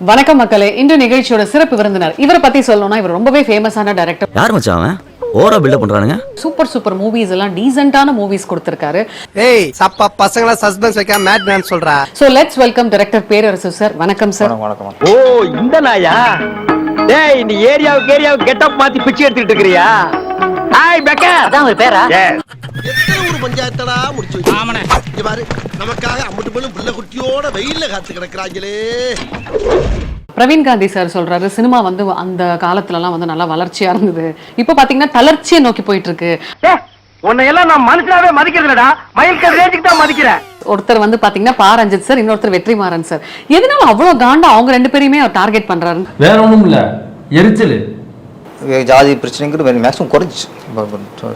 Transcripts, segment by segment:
வணக்கம் மக்களே. இன்று நிகழ்ச்சியோட சிறப்பு விருந்தினர். இவரை பத்தி சொல்லணும்னா இவர் ரொம்பவே ஃபேமஸான டைரக்டர் யார் மச்சான் அவன்? ஓவரா பில்டப் பண்றானுங்க. சூப்பர் சூப்பர் மூவிஸ் எல்லாம் டீசென்டான மூவிஸ் கொடுத்திருக்காரு. ஏய் சப்பா பசங்கள சஸ்பென்ஸ் வைக்காம மேட் மேன் சொல்றா. So let's welcome director Perarasu sir வணக்கம் சார் ஓ இந்த நாயா? டேய் இந்த ஏரியாவுக்கு ஏரியாவுக்கு கெட்டப் மாத்தி பிச்சை எடுத்துட்டு இருக்கறியா? ஹாய் பெக்கர் அதான் ஒரு பேரா? பஞ்சாயத்தடா முடிச்சு இங்க பாரு நமக்காக அம்மட்டு பெண்ணும் பிள்ளை குட்டியோட வெயில்ல காத்து கிடக்குறாங்களே. பிரவீன் காந்தி சார் சொல்றாரு சினிமா வந்து அந்த காலத்துல எல்லாம் வந்து நல்லா வளர்ச்சியா இருந்தது. இப்போ பாத்தீங்கன்னா தளர்ச்சியை நோக்கி போயிட்டு இருக்கு உன்னை எல்லாம் நான் மனுஷனாவே மதிக்கிறதுலடா மயில்கல் ரேஞ்சுக்கு தான் மதிக்கிறேன். ஒருத்தர் வந்து பாத்தீங்கன்னா பா ரஞ்சித் சார் இன்னொருத்தர் வெற்றிமாறன் சார். எதனால அவ்வளவு காண்டா அவங்க ரெண்டு பேரையுமே அவர் டார்கெட் பண்றாரு? வேற ஒண்ணும் இல்ல. எரிச்சல். ஜாதி பிரச்சனைங்கிறது மேக்ஸிமம் குறைஞ்சிச்சு.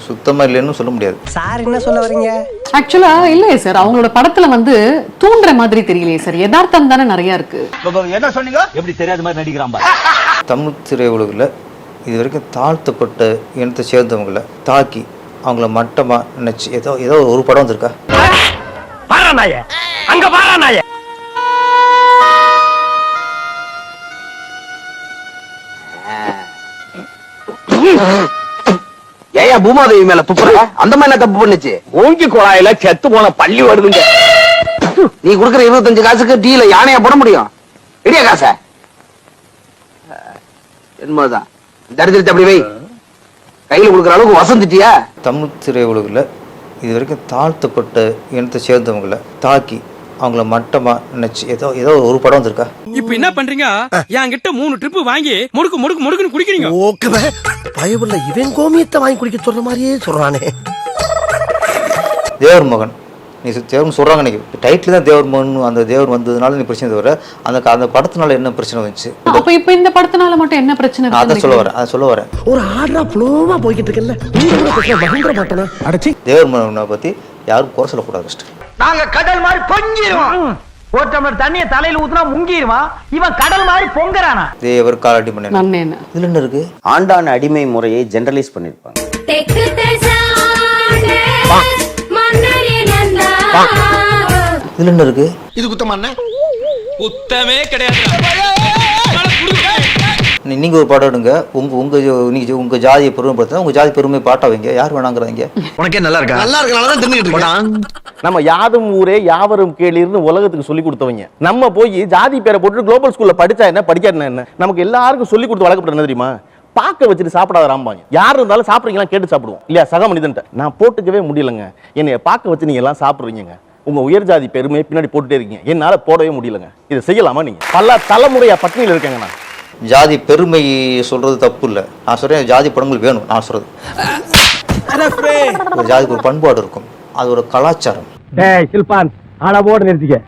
சுத்தமாக இல்லைன்னு சொல்ல முடியாது. சார் என்ன சொல்ல வரீங்க ஆக்சுவலா இல்லையே சார். அவங்களோட படத்துல வந்து தூண்டுற மாதிரி தெரியலையே சார். யதார்த்தம் தானே நிறைய இருக்கு. என்ன சொன்னீங்க? எப்படி தெரியாத மாதிரி நடிக்கிறான் தமிழ் திரையுலகில் இது வரைக்கும் தாழ்த்தப்பட்ட இனத்தை சேர்ந்தவங்கள தாக்கி அவங்கள மட்டமாக நினச்சி ஏதோ ஏதோ ஒரு படம் வந்திருக்கா? பாரா நாய. அங்க பாரா ஏயா பூமாதேவி மேல துப்புற? அந்த மாதிரி என்ன தப்பு பண்ணுச்சு? ஓங்கி குழாயில செத்து போன பள்ளி வருதுங்க. நீ குடுக்கற இருபத்தஞ்சு காசுக்கு டீல யானையா போட முடியும்? இடியா காச? என்னதான் தரித்திரத்தை அப்படி வை. கையில கொடுக்குற அளவுக்கு வசந்துட்டியா தமிழ் திரையுலகில் இது வரைக்கும் தாழ்த்தப்பட்ட இனத்தை சேர்ந்தவங்கள தாக்கி அவங்கள மட்டமாக நினச்சி ஏதோ ஏதோ ஒரு படம் வந்திருக்கா? இப்ப என்ன பண்றீங்க? என்கிட்ட மூணு ட்ரிப் வாங்கி முடுக்கு முடுக்கு முடுக்குன்னு குடிக்கிறீங்க. ஓகே பயவுள்ள இவன் கோமியத்தை வாங்கி குடிக்க சொல்ற மாதிரியே சொல்றானே. தேவர் மகன் நீ சு- தேவர்னு சொல்கிறாங்க இன்னைக்கு. டைட்டில் தான் தேவர் மகன் அந்த தேவர் வந்ததுனால நீ பிரச்சனை தவிர அந்த அந்த படத்தினால என்ன பிரச்சனை வந்துச்சு? அப்ப இப்ப இந்த படத்தினால மட்டும் என்ன பிரச்சனை நான் அதை சொல்ல வரேன் அதை சொல்ல வரேன். ஒரு ஆர்டரா புலோமா போய்கிட்டு இருக்கல மகந்திர அடச்சி. தேவர் மகனை பற்றி யாரும் குறை சொல்லக்கூடாது ஃபஸ்ட்டு நாங்க கடல் மாதிரி பொங்கிடுவோம் ஒரு டம்ளர் தண்ணிய தலையில ஊத்துனா முங்கிடுவான் இவன் கடல் மாதிரி பொங்குறானா? தேவர் காலாட்டி பண்ண இதில் என்ன இருக்கு? ஆண்டான் அடிமை முறையை ஜெனரலைஸ் பண்ணிருப்பாங்க. இதில் என்ன இருக்கு? இது குத்தமான உத்தமே கிடையாது நீ- நீங்க ஒரு படம் எடுங்க. உங்க உங்க ஜோ- நீங்க ஜோ- உங்க ஜாதியை பெருமைப்படுத்தினா உங்க ஜாதி பெருமை பாட்டா வைங்க. யார் வேணாங்கிறாங்க? உனக்கே நல்லா இருக்கா? நல்லா இருக்கனால தான் நம்ம யாதும் ஊரே யாவரும் கேளிர்னு உலகத்துக்கு சொல்லி கொடுத்தவங்க. நம்ம போய் ஜாதி பேரை போட்டு குளோபல் ஸ்கூல்ல படிச்சா என்ன? படிக்காட்டினா என்ன? நமக்கு எல்லாருக்கும் சொல்லி கொடுத்து வளர்க்கப்பட்ட என்ன தெரியுமா? பார்க்க வச்சுட்டு சாப்பிடாத ராம்பாங்க. யார் இருந்தாலும் சாப்பிட்றீங்களா கேட்டு சாப்பிடுவோம். இல்லையா? சக மனிதன்ட்ட. நான் போட்டுக்கவே முடியலங்க. என்னைய பார்க்க வச்சு நீங்க எல்லாம் சாப்பிடுறீங்க உங்க உயர் ஜாதி பெருமையை பின்னாடி போட்டுட்டே இருக்கீங்க. என்னால போடவே முடியலங்க. இதை செய்யலாமா நீங்க? பல தலைமுறையா பட்டினியில் இருக்கேங்க நான். ஜாதி பெருமை சொல்றது தப்பு இல்லை நான் சொல்றேன் ஜாதி படங்கள் வேணும் நான் சொல்றது. ஒரு ஜாதிக்கு ஒரு பண்பாடு இருக்கும். அது ஒரு கலாச்சாரம். டேய் சில்பான் அளவோடு நிறுத்திக்க.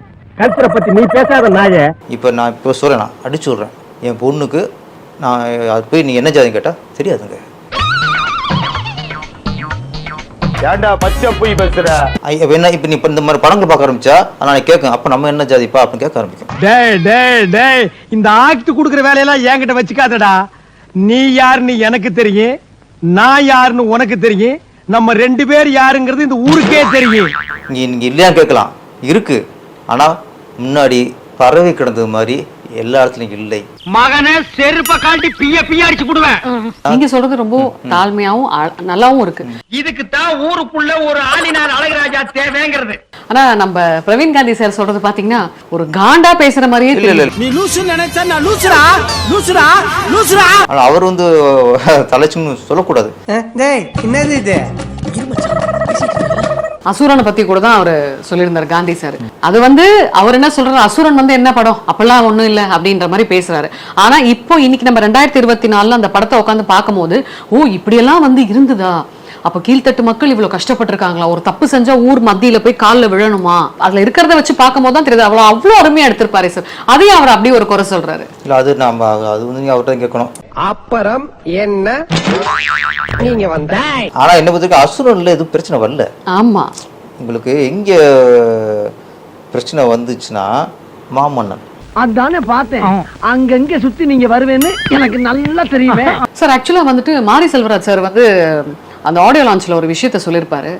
கல்ச்சரை நீ பேசாத நாயே. இப்போ நான் இப்போ சொல்றேன் நான் அடிச்சு விட்றேன் என் பொண்ணுக்கு நான் அது போய் நீ என்ன ஜாதி கேட்டா தெரியாதுங்க. ஏன்டா பச்சை போய் பேசுற? என்ன இப்போ நீ இப்போ இந்த மாதிரி படங்கள் பார்க்க ஆரம்பிச்சா? நான் கேட்கும் அப்போ நம்ம என்ன ஜாதிப்பா? அப்படின்னு கேட்க ஆரம்பிக்கும். டேய் டேய் டேய் இந்த ஆக்ட் குடுக்குற வேலையெல்லாம் என்கிட்ட வச்சுக்காதடா. நீ யாருன்னு எனக்கு தெரியும் நான் யாருன்னு உனக்கு தெரியும் நம்ம ரெண்டு பேர் யாருங்கிறது இந்த ஊருக்கே தெரியும். நீ இல்லையா கேட்கலாம். இருக்கு. ஆனா முன்னாடி பறவை கிடந்தது மாதிரி எல்லா இடத்துலையும் இல்லை. மகனை செருப்ப காட்டி பிய பிய அடிச்சு விடுவேன். நீங்க சொல்றது ரொம்ப தாழ்மையாவும் நல்லாவும் இருக்கு. இதுக்கு தான் ஊருக்குள்ள ஒரு ஆளினார் அழகராஜா தேவைங்கிறது. ஆனா நம்ம பிரவீன் காந்தி சார் சொல்றது பாத்தீங்கன்னா ஒரு காண்டா பேசுற மாதிரியே இல்ல இல்ல தெரியும் நீ லூசு நினைச்சா நான் லூசுரா லூசுரா லூசுரா ஆனா அவர் வந்து தலைச்சுன்னு சொல்லக்கூடாது. டேய் என்னது இது? அசுரனை பத்தி கூட தான் அவரு சொல்லியிருந்தார் காந்தி சார். அது வந்து அவர் என்ன சொல்றாரு? அசுரன் வந்து என்ன படம்? அப்பெல்லாம் ஒண்ணும் இல்ல அப்படின்ற மாதிரி பேசுறாரு. ஆனா இப்போ இன்னைக்கு நம்ம ரெண்டாயிரத்தி இருபத்தி நாலுல அந்த படத்தை உட்காந்து பார்க்கும்போது ஓ இப்படியெல்லாம் வந்து இருந்ததா? அப்ப கீழ்த்தட்டு மக்கள் இவ்வளவு கஷ்டப்பட்டிருக்காங்களா? ஒரு தப்பு செஞ்சா ஊர் மத்தியில போய் கால்ல விழணுமா? அதுல இருக்கிறத வச்சு பார்க்கும்போது தான் தெரியுது. அவ்வளவு அவ்வளவு அருமையா எடுத்திருப்பாரு சார். அதையும் அவர் அப்படியே ஒரு குறை சொல்றாரு. இல்ல அது நாம அது வந்து நீங்க அவர்கிட்ட கேட்கணும். அப்புறம் என்ன? நீங்க வந்த ஆனா என்ன பத்திரிக்கை? அசுரன்ல எதுவும் பிரச்சனை வரல. ஆமா. உங்களுக்கு எங்க பிரச்சனை வந்துச்சுன்னா மாமன்னன். அதானே பார்த்தேன். அங்கங்க சுத்தி நீங்க வருவேன்னு எனக்கு நல்லா தெரியுமே. சார் ஆக்சுவலா வந்துட்டு மாரி செல்வராஜ் சார் வந்து அந்த ஆடியோ லான்ச்ல ஒரு விஷயத்த சொல்லியிருப்பாரு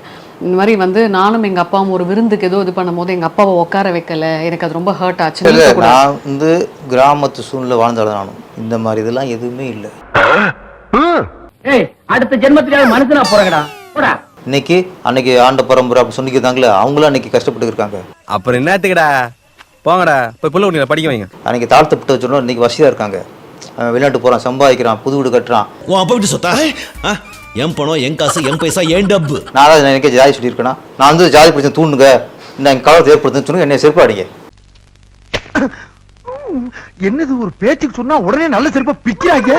இந்த மாதிரி வந்து நானும் எங்க அப்பாவும் ஒரு விருந்துக்கு ஏதோ இது பண்ணும்போது எங்க அப்பாவை உட்கார வைக்கல. எனக்கு அது ரொம்ப ஹர்ட் ஆச்சு. நான் வந்து கிராமத்து சூழ்நிலை வாழ்ந்தாலும் நானும். இந்த மாதிரி இதெல்லாம் எதுவுமே இல்லை. ஏய் அடுத்த ஜென்மத்திலே மனுஷனா போறங்கடா. போடா. இன்னைக்கு அன்னைக்கு ஆண்ட பரம்பரை அப்படி சொன்னிக்கிறாங்களே அவங்களும் அன்னைக்கு கஷ்டப்பட்டு இருக்காங்க. அப்புறம் என்னத்துக்குடா? போங்கடா போய் புள்ள குட்டிகளை படிக்க வைங்க. அன்னைக்கு தாழ்த்தப்பட்டு வச்சோன்னா இன்னைக்கு வசதியாக இருக்காங்க. அவன் வெளிநாட்டு போகிறான் சம்பாதிக்கிறான் புது வீடு கட்டுறான். உன் அப்பா விட்டு சொத்தா? என் பணம் என் காசு என் பைசா என் டப்பு நான் எனக்கு ஜாதி சொல்லியிருக்கேனா? நான் வந்து ஜாதி பிரச்சனை தூண்டுங்க. இந்த எங்கள் காலத்தை ஏற்படுத்துன்னு சொன்னா என்னை செருப்பு அடிங்க. என்னது ஒரு பேச்சுக்கு சொன்னா உடனே நல்ல செருப்பா பிக்கிறாங்க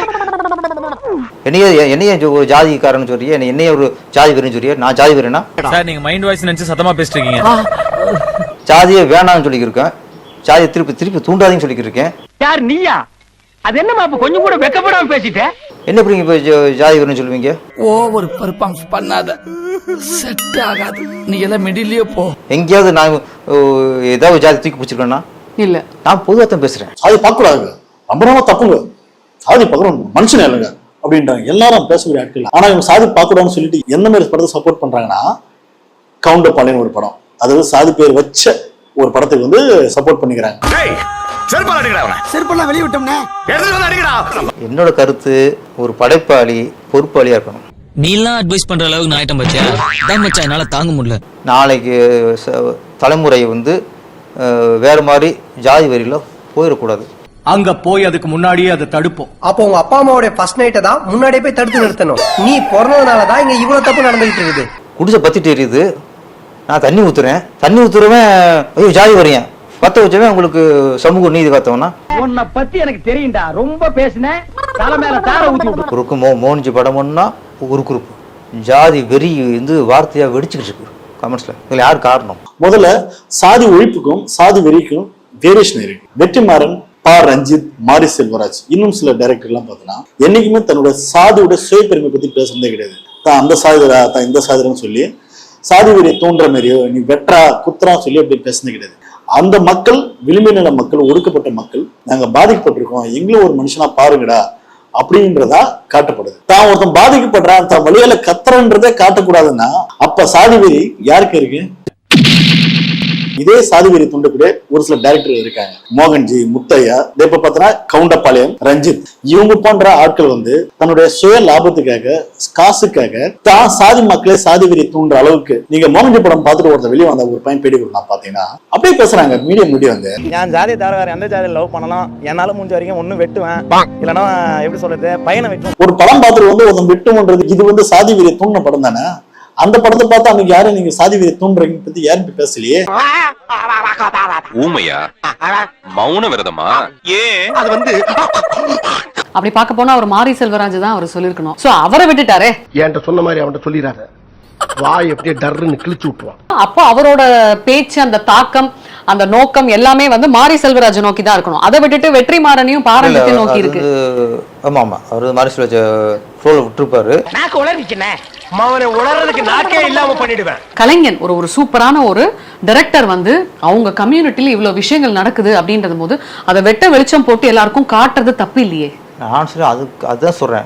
என்னையே என்னையே ஒரு ஜாதிக்காரன்னு சொல்றியே என்னை என்னையே ஒரு ஜாதி வெறின்னு சொல்றியே நான் ஜாதி வெறினா சார் நீங்க மைண்ட் வாய்ஸ் நினைச்சு சத்தமா பேசிட்டு இருக்கீங்க ஜாதியே வேணாம்னு சொல்லியிருக்கேன் ஜாதியை திருப்பி திருப்பி தூண்டாதீங்கன்னு சொல்லியிருக்கேன் யார் நீயா? அது என்னமா அப்ப கொஞ்சம் கூட வெக்கப்படாம பேசிட்ட? என்ன எப்படி இப்போ ஜாதி வெறின்னு சொல்லுவீங்க? ஓவர் பர்ஃபார்மன்ஸ் பண்ணாத. செட் ஆகாது. நீ எல்லாம் மிடிலே போ. எங்கேயாவது நான் ஏதாவது ஜாதி தூக்கி பிடிச்சிருக்கேன்னா? இல்ல. நான் பொதுவாக தான் பேசுகிறேன் சாதி பார்க்கக்கூடாதுங்க ரொம்ப ரொம்ப தப்புங்க. சாதி பார்க்கணும். மனுஷனே இல்லைங்க. அப்படின்றாங்க. எல்லாரும் பேசக்கூடிய ஆட்கள். ஆனா இவங்க சாதி பார்க்கக்கூடாதுன்னு சொல்லிட்டு எந்த மாதிரி படத்தை சப்போர்ட் பண்றாங்கன்னா கவுண்டர் பாளையன் ஒரு படம். அதாவது சாதி பேர் வச்ச ஒரு படத்துக்கு வந்து சப்போர்ட் பண்ணிக்கிறாங்க. என்னோட கருத்து ஒரு படைப்பாளி பொறுப்பாளியாக இருக்கணும். நீலாம் அட்வைஸ் பண்ற அளவுக்கு நான் ஆயிட்டம் பாத்தியா தான் மச்சான் என்னால தாங்க முடியல. நாளைக்கு ச- தலைமுறை வந்து வேற மாதிரி ஜாதி வரியில போயிடக்கூடாது. அங்க போய் அதுக்கு முன்னாடியே அதை தடுப்போம். அப்போ உங்க அப்பா அம்மாவுடைய ஃபர்ஸ்ட் நைட்டை தான் முன்னாடியே போய் தடுத்து நிறுத்தணும். நீ பிறந்ததுனால தான் இங்க இவ்வளவு தப்பு நடந்துகிட்டு இருக்குது. குடிசை பத்திட்டு எரியுது. நான் தண்ணி ஊத்துறேன். தண்ணி ஊத்துறவன் ஐயோ ஜாதி வரையன் பத்த வச்சவன் உங்களுக்கு சமூக நீதி காத்தவனா? உன்னை பத்தி எனக்கு தெரியும்டா. ரொம்ப பேசின தலை மேல தார ஊத்தி விட்டு குறுக்கு மோ மோனிச்சு படம்னா ஒரு குரூப் ஜாதி வெறி வந்து வார்த்தையா வெடிச்சுக்கிட்டு இருக்கு. கமெண்ட்ஸ்ல. இதுல யார் காரணம்? முதல்ல சாதி ஒழிப்புக்கும் சாதி வெறிக்கும் வேரியேஷன் இருக்கு. வெற்றிமாறன் பா. ரஞ்சித் மாரி செல்வராஜ் இன்னும் சில டைரக்டர் எல்லாம் பார்த்தோன்னா என்னைக்குமே தன்னோட சாதியோட சுயபெருமை பத்தி பேசுறதே கிடையாது. தான் அந்த சாதிரா தான் இந்த சாதிரன்னு சொல்லி சாதி வெறியை தோன்ற மாதிரியோ நீ வெற்றா குத்துறா சொல்லி அப்படி பேசுனது கிடையாது. அந்த மக்கள் விளிம்பு நில மக்கள் ஒடுக்கப்பட்ட மக்கள் நாங்க பாதிக்கப்பட்டிருக்கோம் எங்களும் ஒரு மனுஷனா பாருங்கடா அப்படின்றதா காட்டப்படுது. தான் ஒருத்தன் பாதிக்கப்படுறான் தான் வழியால கத்துறன்றதே காட்டக்கூடாதுன்னா அப்ப சாதி வெறி யாருக்கு இருக்கு? இதே சாதி வெறி துண்டக்கூடிய ஒரு சில டைரக்டர் இருக்காங்க. மோகன்ஜி முத்தையா இப்ப பார்த்தோன்னா கவுண்டப்பாளையம் ரஞ்சித். இவங்க போன்ற ஆட்கள் வந்து தன்னுடைய சுய லாபத்துக்காக காசுக்காக தான் சாதி மக்களே சாதி வெறி தூண்டுற அளவுக்கு நீங்க மோகன்ஜி படம் பார்த்துட்டு ஒருத்தர் வெளியே வந்த ஒரு பையன் பேடி கொடுக்கலாம் பாத்தீங்கன்னா அப்படியே பேசுறாங்க மீடியம் மீடியம் வந்து. என் ஜாதியை தவிர வேற எந்த ஜாதியை லவ் பண்ணலாம்? என்னால முடிஞ்ச வரைக்கும் ஒன்னும் வெட்டுவேன். இல்லைன்னா எப்படி சொல்றது பையனை வெட்டுவேன். ஒரு படம் பார்த்துட்டு வந்து ஒருத்தன் வெட்டுமன்றது இது வந்து சாதி வெறியை தூண்டின படம் தானே? அந்த படத்தை பார்த்து அன்னைக்கு யாரும் நீங்க சாதி வெறியை தூண்டுறீங்க பத்தி யாரும் இப்ப பேசலையே? ஊமையா? மௌன விரதமா? ஏன்? அது வந்து அப்படி பார்க்க போனா அவர் மாரி செல்வராஜ் தான் அவர் சொல்லியிருக்கணும். சோ அவரை விட்டுட்டாரே. என்கிட்ட சொன்ன மாதிரி அவன்கிட்ட சொல்லிடாத வாய் அப்படியே டர்ன்னு கிழிச்சு விட்டுருவான். அப்போ அவரோட பேச்சு அந்த தாக்கம் அந்த நோக்கம் எல்லாமே வந்து மாரி செல்வராஜ் நோக்கி தான் இருக்கணும். அதை விட்டுட்டு வெற்றிமாறனையும் பாரம்பரியத்தை நோக்கி இருக்கு. ஆமா ஆமா. அவர் மனசுல வச்ச ஃப்ளோல விட்டுருப்பாரு. நாக்கு உளறிச்சுனே அவனை உணர்றதுக்கு நாக்கே இல்லாம பண்ணிடுவேன். கலைஞன் ஒரு ஒரு சூப்பரான ஒரு டைரக்டர் வந்து அவங்க கம்யூனிட்டில இவ்வளவு விஷயங்கள் நடக்குது அப்படின்றது போது அதை வெட்ட வெளிச்சம் போட்டு எல்லாருக்கும் காட்டுறது தப்பு இல்லையே. நான் சொல்ல அதுக்கு அதுதான் சொல்றேன்.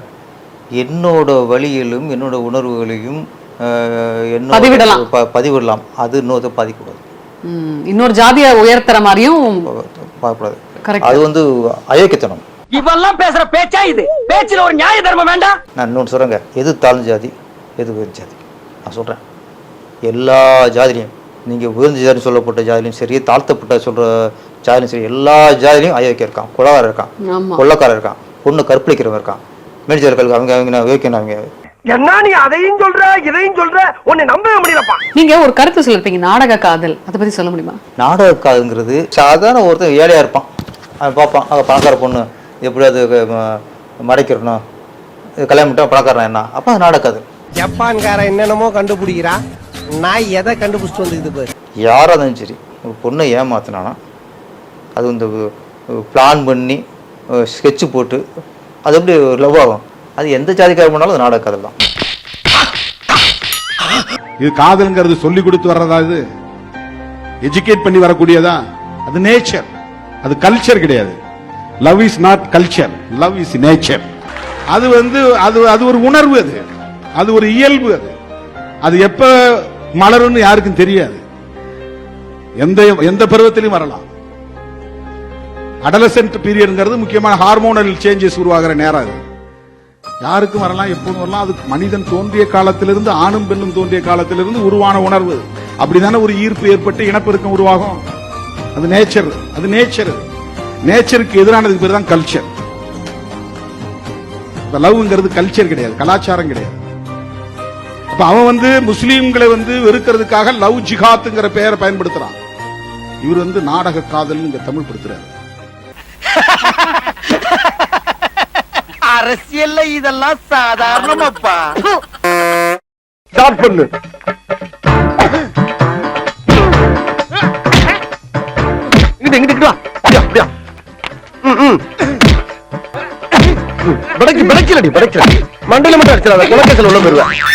என்னோட வழியிலும் என்னோட உணர்வுகளையும் என்னோட பதிவிடலாம். ப- பதிவிடலாம். அது இன்னொருத்த பாதிக்கக்கூடாது. ம், இன்னொரு ஜாதியை உயர்த்துற மாதிரியும் பார்க்கக்கூடாது Correct. அது வந்து அயோக்கியத்தனம். இவெல்லாம் பேசுற பேச்சா இது? பேச்சுல ஒரு நியாய தர்மம் வேண்டாம்? நான் இன்னொன்று சொல்கிறேங்க எது தாழ்ந்த ஜாதி? எது உயர்ந்த ஜாதி நான் சொல்கிறேன் எல்லா ஜாதிலையும் நீங்கள் உயர்ந்த ஜாதின்னு சொல்லப்பட்ட ஜாதிலையும் சரி தாழ்த்தப்பட்ட சொல்கிற ஜாதிலையும் சரி எல்லா ஜாதிலையும் அயோக்கியம் இருக்கான் குலகாரன் இருக்கான் ஆமா. கொள்ளக்காரன் இருக்கான் பொண்ணு கற்பழிக்கிறவன் இருக்கான் மேடிஜர்கள் அவங்க அவங்க அயோக்கியம் அவங்க? என்ன நீ அதையும் சொல்ற இதையும் சொல்ற உன்னை நம்பவே முடியலப்பா. நீங்க ஒரு கருத்து சொல்லிருப்பீங்க நாடக காதல் அதை பத்தி சொல்ல முடியுமா? நாடகக்காதுங்கிறது சாதாரண ஒருத்தன் ஏழையாக இருப்பான். அவன் பார்ப்பான் அவன் பணக்கார பொண்ணு எப்படி அது மறைக்கிறணும் இது கல்யாணம் பண்ணிட்டா பணக்காரன் என்ன? அப்போ அது நாடகாது ஜப்பான்காரன் என்னென்னமோ கண்டுபிடிக்கிறா? நான் எதை கண்டுபிடிச்சிட்டு வந்துக்குது பாரு. யாராக இருந்தாலும் சரி ஒரு பொண்ணை ஏமாத்தினானா? அது இந்த பிளான் பண்ணி ஸ்கெட்சு போட்டு அது எப்படி லவ் ஆகும்? அது எந்த ஜாதிக்காரர் பண்ணாலும் அது நாடக கதை தான். இது காதல்ங்கிறது சொல்லி கொடுத்து வர்றதா இது? எஜுகேட் பண்ணி வரக்கூடியதா? அது நேச்சர் அது கல்ச்சர் கிடையாது. Love is not culture love is nature அது வந்து அது அது ஒரு உணர்வு அது. அது ஒரு இயல்பு அது. அது எப்ப மலரும்னு யாருக்கும் தெரியாது. எந்த எந்த பருவத்திலையும் வரலாம். அடலசென்ட் பீரியட்ங்கிறது முக்கியமான ஹார்மோனல் சேஞ்சஸ் உருவாகிற நேரம் அது. யாருக்கும் வரலாம் எப்போதும் வரலாம். அது மனிதன் தோன்றிய காலத்திலிருந்து ஆணும் பெண்ணும் தோன்றிய காலத்திலிருந்து உருவான உணர்வு. அப்படிதானே ஒரு ஈர்ப்பு ஏற்பட்டு இனப்பெருக்கம் உருவாகும். அது நேச்சர் அது நேச்சர் நேச்சருக்கு எதிரானதுக்கு பேர் தான் கல்ச்சர் லவ்ங்கிறது கல்ச்சர் கிடையாது கலாச்சாரம் கிடையாது. அப்ப அவன் வந்து முஸ்லீம்களை வந்து வெறுக்கிறதுக்காக லவ் ஜிஹாத்துங்கிற பெயரை பயன்படுத்துறான். இவர் வந்து நாடக காதல் இங்க தமிழ் படுத்துறாரு. அரசியல்ல இதெல்லாம் சாதாரணமாப்பா. ஸ்டார்ட் பண்ணு. இங்கிட்டு இங்கிட்டு வா. அப்படியா அப்படியா. ம், ம். பிடைக்கு பிடைக்கலடி பிடைக்கல மண்டல மட்டும் அடிச்சிடாத குலக்கத்தில் உள்ள போயிருவேன்.